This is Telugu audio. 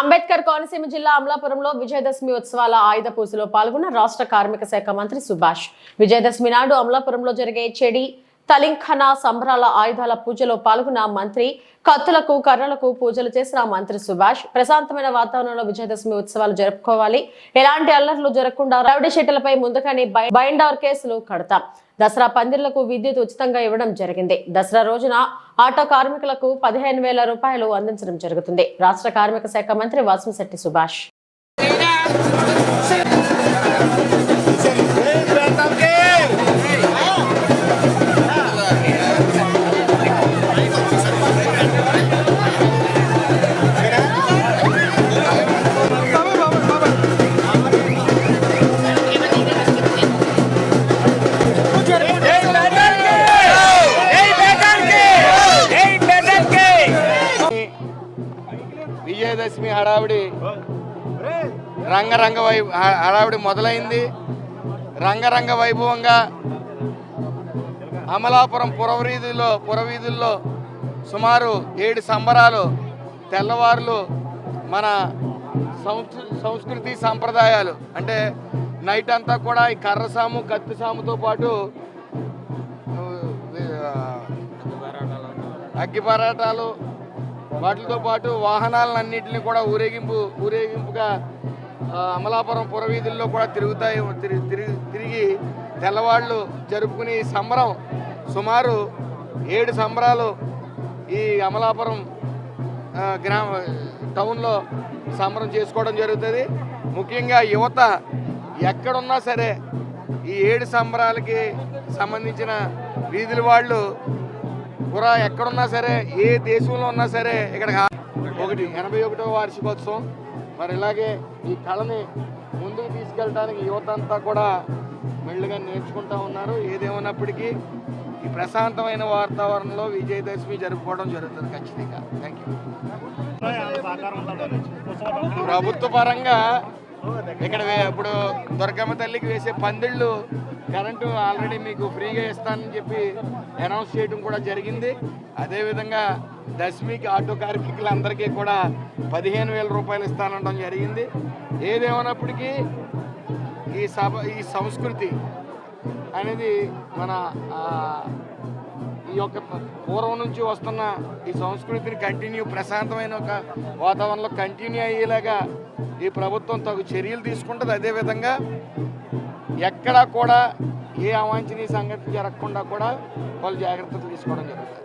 అంబేద్కర్ కోనసీమ జిల్లా అమలాపురంలో విజయదశమి ఉత్సవాల ఆయుధ పూజలో పాల్గొన్న రాష్ట్ర కార్మిక శాఖ మంత్రి సుభాష్. విజయదశమి నాడు అమలాపురంలో జరిగే చెడి తలింఖనా సంబరాల ఆయుధాల పూజలో పాల్గొన్న మంత్రి కత్తులకు కర్రలకు పూజలు చేసిన మంత్రి సుభాష్ ప్రశాంతమైన వాతావరణంలో విజయదశమి ఉత్సవాలు జరుపుకోవాలి. ఎలాంటి అల్లర్లు జరగకుండా రౌడీ షెడ్యూలపై ముందుగానే బై- కేసులు కడతాం. దసరా పందిర్లకు విద్యుత్ ఉచితంగా ఇవ్వడం జరిగింది. దసరా రోజున ఆటో కార్మికులకు పదిహేను వేల రూపాయలు అందించడం జరుగుతుంది. రాష్ట్ర కార్మిక శాఖ మంత్రి వాసంశెట్టి సుభాష్. విజయదశమి హడావిడి. రంగరంగ వై హడావిడి మొదలైంది. రంగరంగ వైభవంగా అమలాపురం పురవీధుల్లో పురవీధుల్లో సుమారు ఏడు సంబరాలు తెల్లవారులు మన సంస్కృతి సాంప్రదాయాలు. అంటే నైట్ అంతా కూడా ఈ కర్ర సాము కత్తి సాముతో పాటు అగ్గిపరాటాలు వాటితో పాటు వాహనాలన్నింటినీ కూడా ఊరేగింపు ఊరేగింపుగా అమలాపురం పురవీధుల్లో కూడా తిరుగుతాయి తిరిగి తిరిగి తిరిగి తెల్లవాళ్ళు జరుపుకునే సంబరం సుమారు ఏడు సంబరాలు ఈ అమలాపురం గ్రామ టౌన్లో సంబరం చేసుకోవడం జరుగుతుంది. ముఖ్యంగా యువత ఎక్కడున్నా సరే ఈ ఏడు సంబరాలకి సంబంధించిన వీధుల వాళ్ళు పురా ఎక్కడున్నా సరే ఏ దేశంలో ఉన్నా సరే ఇక్కడ ఒకటి ఎనభై ఒకటో వార్షికోత్సవం. మరి ఇలాగే ఈ కళని ముందుకు తీసుకెళ్ళడానికి యువత అంతా కూడా మెల్లిగా నేర్చుకుంటా ఉన్నారు. ఏదేమన్నప్పటికీ ఈ ప్రశాంతమైన వాతావరణంలో విజయదశమి జరుపుకోవడం జరుగుతుంది ఖచ్చితంగా. థ్యాంక్ యూ ప్రభుత్వ పరంగా ఇక్కడ ఇప్పుడు దుర్గమ్మ తల్లికి వేసే పందిళ్ళు కరెంటు ఆల్రెడీ మీకు ఫ్రీగా ఇస్తానని చెప్పి అనౌన్స్ చేయడం కూడా జరిగింది. అదేవిధంగా దశమికి ఆటో కార్మికులందరికీ కూడా పదిహేను వేల రూపాయలు ఇస్తానడం జరిగింది. ఏదేమన్నప్పటికీ ఈ సభ ఈ సంస్కృతి అనేది మన ఈ యొక్క పూర్వం నుంచి వస్తున్న ఈ సంస్కృతిని కంటిన్యూ ప్రశాంతమైన ఒక వాతావరణంలో కంటిన్యూ అయ్యేలాగా ఈ ప్రభుత్వం తగు చర్యలు తీసుకుంటుంది. అదేవిధంగా ఎక్కడా కూడా ఏ అవాంఛనీయ సంఘటన జరగకుండా కూడా వాళ్ళు జాగ్రత్తలు తీసుకోవడం జరుగుతుంది.